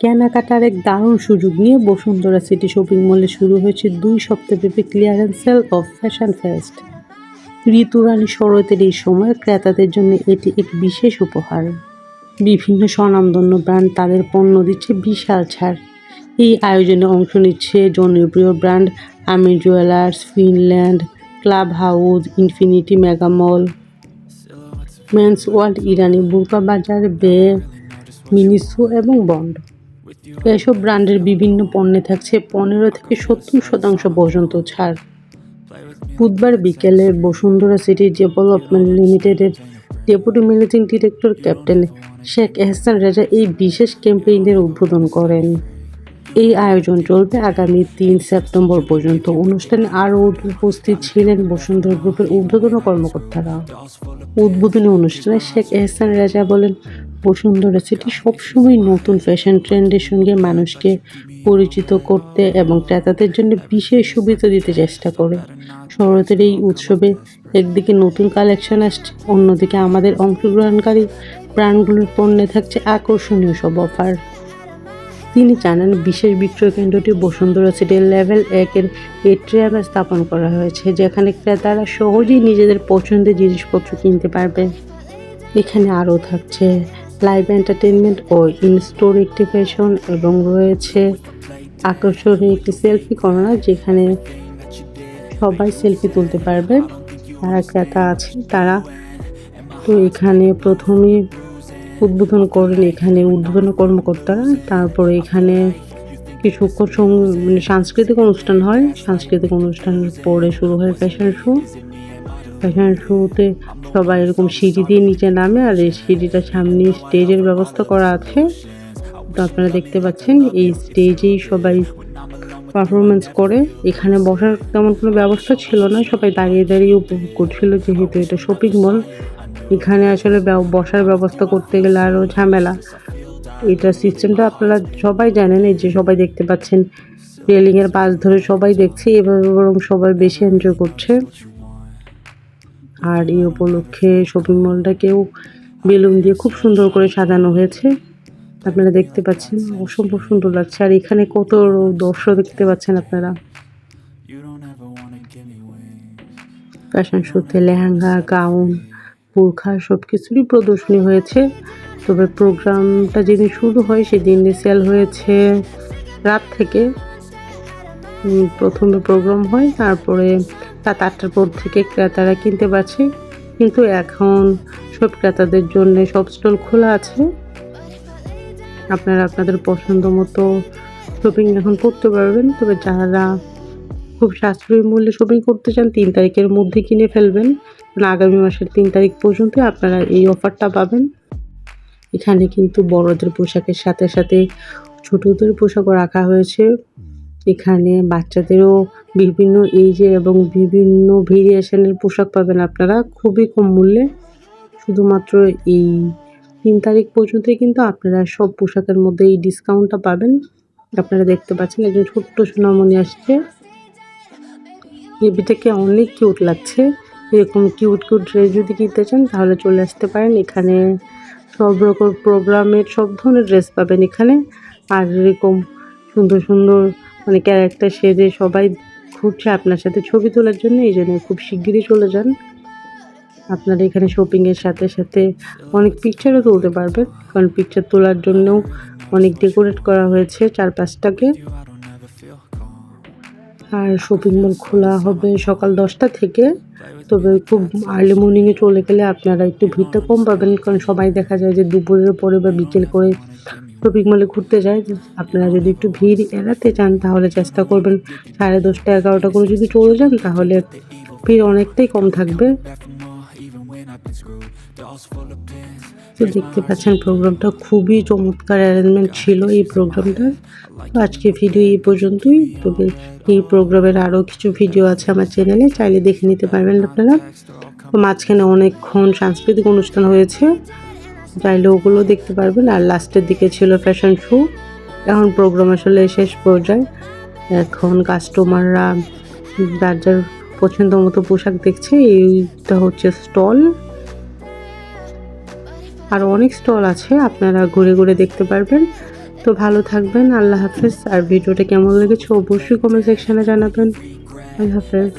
কেনাকাটার এক দারুণ সুযোগ নিয়ে বসুন্ধরা সিটি শপিং মলে শুরু হয়েছে দুই সপ্তাহব্যাপী clearance sale of fashion fest ঋতুরানী শরতের এই সময় ক্রেতাদের জন্য এটি এক বিশেষ উপহার। বিভিন্ন স্বনামধন্য ব্র্যান্ড তাদের পণ্য দিচ্ছে বিশাল ছাড়। এই আয়োজনে অংশ নিচ্ছে জনপ্রিয় brand Amir jewellers Finland club house infinity mega mall men's world Irani Burka Bazar Bay Miniso এবং বন্ড এসব ব্র্যান্ডের বিভিন্ন পণ্যে থাকছে পনেরো থেকে সত্তর শতাংশ পর্যন্ত ছাড়। বুধবার বিকেলে বসুন্ধরা সিটি ডেভেলপমেন্ট লিমিটেডের deputy managing director captain Sheikh Ehsan Raja এই বিশেষ ক্যাম্পেইনের উদ্বোধন করেন। এই আয়োজন চলবে আগামী তিন সেপ্টেম্বর পর্যন্ত। অনুষ্ঠানে আরও উপস্থিত ছিলেন বসুন্ধরা গ্রুপের ঊর্ধ্বতন কর্মকর্তারা। উদ্বোধনী অনুষ্ঠানে শেখ এহসান রাজা বলেন বসুন্ধরা সিটি সবসময় নতুন ফ্যাশন ট্রেন্ডের সঙ্গে মানুষকে পরিচিত করতে এবং ক্রেতাদের জন্য বিশেষ সুবিধা দিতে চেষ্টা করে। শরতের এই উৎসবে একদিকে নতুন কালেকশন আসছে, অন্যদিকে আমাদের অংশগ্রহণকারী ব্র্যান্ডগুলোর পণ্যে থাকছে আকর্ষণীয় সব অফার তিনি জানান, বিশেষ বিক্রয় কেন্দ্রটি বসুন্ধরা সিটির লেভেল একের এট্রিয়ামে স্থাপন করা হয়েছে, যেখানে ক্রেতারা সহজেই নিজেদের পছন্দের জিনিসপত্র কিনতে পারবে। এখানে আরও থাকছে লাইভ এন্টারটেনমেন্ট ও ইন স্টোর অ্যাক্টিভেশন এবং রয়েছে আকর্ষণীয় একটি সেলফি কর্নার যেখানে সবাই সেলফি তুলতে পারবে। যারা ক্রেতা আছে, তারা তো এখানে প্রথমে উদ্বোধন করেন, এখানে উদ্বোধন কর্মকর্তারা। তারপরে এখানে সং- মানে সাংস্কৃতিক অনুষ্ঠান হয়। সাংস্কৃতিক অনুষ্ঠানের পরে শুরু হয় ফ্যাশন শো ফ্যাশন শোতে সবাই এরকম সিঁড়ি দিয়ে নিচে নামে আর এই সিঁড়িটা সামনে স্টেজের ব্যবস্থা করা আছে। তো আপনারা দেখতে পাচ্ছেন, এই স্টেজেই সবাই পারফরমেন্স করে। এখানে বসার তেমন কোনো ব্যবস্থা ছিল না, সবাই দাঁড়িয়ে দাঁড়িয়ে উপভোগ করছিল যেহেতু এটা শপিং মল এখানে আসলে বসার ব্যবস্থা করতে গেলে আরও ঝামেলা। এটা সিস্টেমটা আপনারা সবাই জানেন, এই যে সবাই দেখতে পাচ্ছেন রেলিংয়ের পাশ ধরে সবাই দেখছে, এভাবে বরং সবাই বেশি এনজয় করছে। আর এই উপলক্ষে শপিং মলটাকেও বেলুন দিয়ে খুব সুন্দর করে সাজানো হয়েছে। আপনারা দেখতে পাচ্ছেন অসম্ভব সুন্দর লাগছে। আর এখানে কত দর্শক দেখতে পাচ্ছেন আপনারা. ফ্যাশন শোতে লেহেঙ্গা গাউন বোরখা সব কিছুরই প্রদর্শনী হয়েছে। তবে প্রোগ্রামটা যেদিন শুরু হয় সেদিন সেল হয়েছে রাত থেকে। প্রথমে প্রোগ্রাম হয় তারপরে রাত আটটার পর থেকে ক্রেতারা কিনতে পারছে। কিন্তু এখন সব ক্রেতাদের জন্য সব স্টল খোলা আছে। আপনারা আপনাদের পছন্দ মতো শপিং এখন করতে পারবেন। তবে যারা খুব সাশ্রয়ী মূল্যে শপিং করতে চান, তিন তারিখের মধ্যে কিনে ফেলবেন। আগামী মাসের তিন তারিখ পর্যন্ত আপনারা এই অফারটা পাবেন। এখানে কিন্তু বড়দের পোশাকের সাথে সাথে ছোটদের পোশাকও রাখা হয়েছে। এখানে বাচ্চাদেরও বিভিন্ন এইজে এবং বিভিন্ন ভেরিয়েশনের পোশাক পাবেন আপনারা। খুবই কম মূল্যে। শুধুমাত্র এই তিন তারিখ পর্যন্তই কিন্তু আপনারা সব পোশাকের মধ্যে এই ডিসকাউন্টটা পাবেন। আপনারা দেখতে পাচ্ছেন একজন ছোট্ট সোনামণি আসছে। বেবিটাকে অনেক কিউট লাগছে। এরকম কিউট কিউট ড্রেস যদি কিনতে চান তাহলে চলে আসতে পারেন। এখানে সব রকম প্রোগ্রামের সব ধরনের ড্রেস পাবেন এখানে। আর এরকম সুন্দর সুন্দর মানে ক্যারেক্টার সেজে সবাই ঘুরছে আপনার সাথে ছবি তোলার জন্য, এই জন্য খুব শিগগিরই চলে যান আপনারা এখানে শপিংয়ের সাথে সাথে অনেক পিকচারও তুলতে পারবেন, কারণ পিকচার তোলার জন্যও অনেক ডেকোরেট করা হয়েছে feel calm. আর শপিং মল খোলা হবে সকাল দশটা থেকে, তবে খুব আর্লি মর্নিংয়ে চলে গেলে আপনারা একটু ভিড়টা কম পাবেন, কারণ সবাই দেখা যায় যে দুপুরের পরে বা বিকেল করে শপিং মলে ঘুরতে যায় আপনারা যদি একটু ভিড় এড়াতে চান, তাহলে চেষ্টা করবেন সাড়ে দশটা, এগারোটা করে যদি চলে যান, তাহলে ভিড় অনেকটাই কম থাকবে। দেখতে পাচ্ছেন প্রোগ্রামটা খুবই চমৎকার অ্যারেঞ্জমেন্ট ছিল এই প্রোগ্রামটা আজকে ভিডিও এই পর্যন্তই। তবে এই প্রোগ্রামের আরও কিছু ভিডিও আছে আমার চ্যানেলে চাইলে দেখে নিতে পারবেন আপনারা। তো মাঝখানে অনেকক্ষণ সাংস্কৃতিক অনুষ্ঠান হয়েছে। চাইলে ওগুলো দেখতে পারবেন। আর লাস্টের দিকে ছিল ফ্যাশন শো এখন প্রোগ্রাম আসলে শেষ পর্যায়ে। এখন কাস্টমাররা যার যার পছন্দ মতো পোশাক দেখছে, এইটা হচ্ছে স্টল আর অনেক স্টল আছে, আপনারা ঘুরে ঘুরে দেখতে পারবেন। তো ভালো থাকবেন, আল্লাহ হাফেজ। আর ভিডিওটা কেমন লেগেছে অবশ্যই কমেন্ট সেকশনে জানাবেন। আল্লাহ হাফেজ।